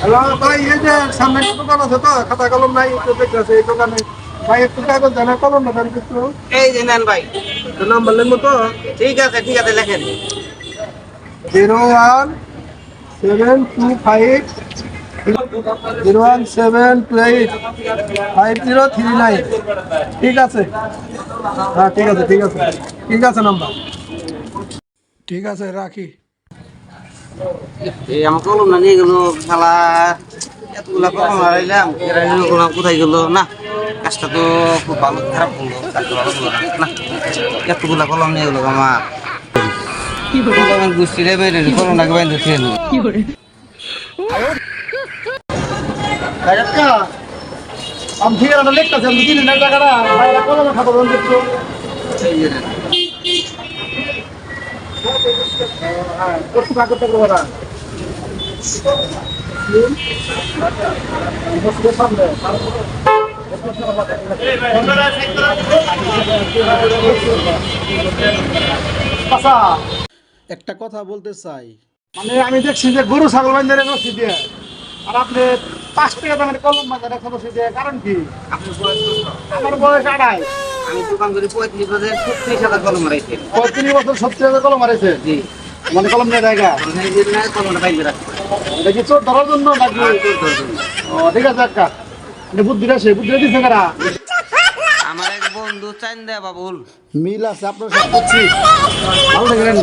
Hello ভাই এই যে সামনে দোকান আছে তো খাতা কলম নাই তো দেখতেছে এই দোকানে। ভাই একটু কাগজ দেন কলম না দেন এই যে নেন ভাই তো নাম্বার লিখব তো। ঠিক আছে ঠিক আছে লেখেন। Zero one seven two five zero one seven two eight five zero three nine. ঠিক আছে? হ্যাঁ ঠিক আছে ঠিক আছে। ঠিক আছে নাম্বার। ঠিক আছে রাখি। এই আমার কলম না নিয়ে গেল শালা এতগুলা কলম হারাইলাম গেলো কোথায় গেল? না কাজটা তো খুব ভালো খারাপ করল কাজটা ভালো করল না। এতগুলা কলম নিয়ে গেলো আমার বাইন্ধে খেয়ে আমি ঠিকানাটা লিখতেছি আমি টাকাটা কলমে খাতা বন্ধ একটু এই যে নেন। হ্যাঁ একটু কথা বলতে চাই। মানে আমি দেখছি যে গরু ছাগল বান্ধে রসি দিয়ে আর আপনি পাঁচ টাকা দামের কলম রেখে বসে দিয়ে কারণ কি? আমার বয়স আড়াই। আমি দোকান করি পঁয়ত্রিশ বছর ছত্রিশ হাজার কলম হারাইছি পঁয়ত্রিশ বছর সত্তর হাজার কলম মারেছে জি। মানে কলম নিয়ে জায়গা? এটা কি চোর ধরার জন্য নাকি? ও ঠিক আছে একটা বুদ্ধি বুদ্ধিটা সে বুদ্ধিটা দিচ্ছে কারা? আমার এক বন্ধু চাইন দেয় বাবুল। মিল আছে আপনার সব করছি ভালো দেখলেন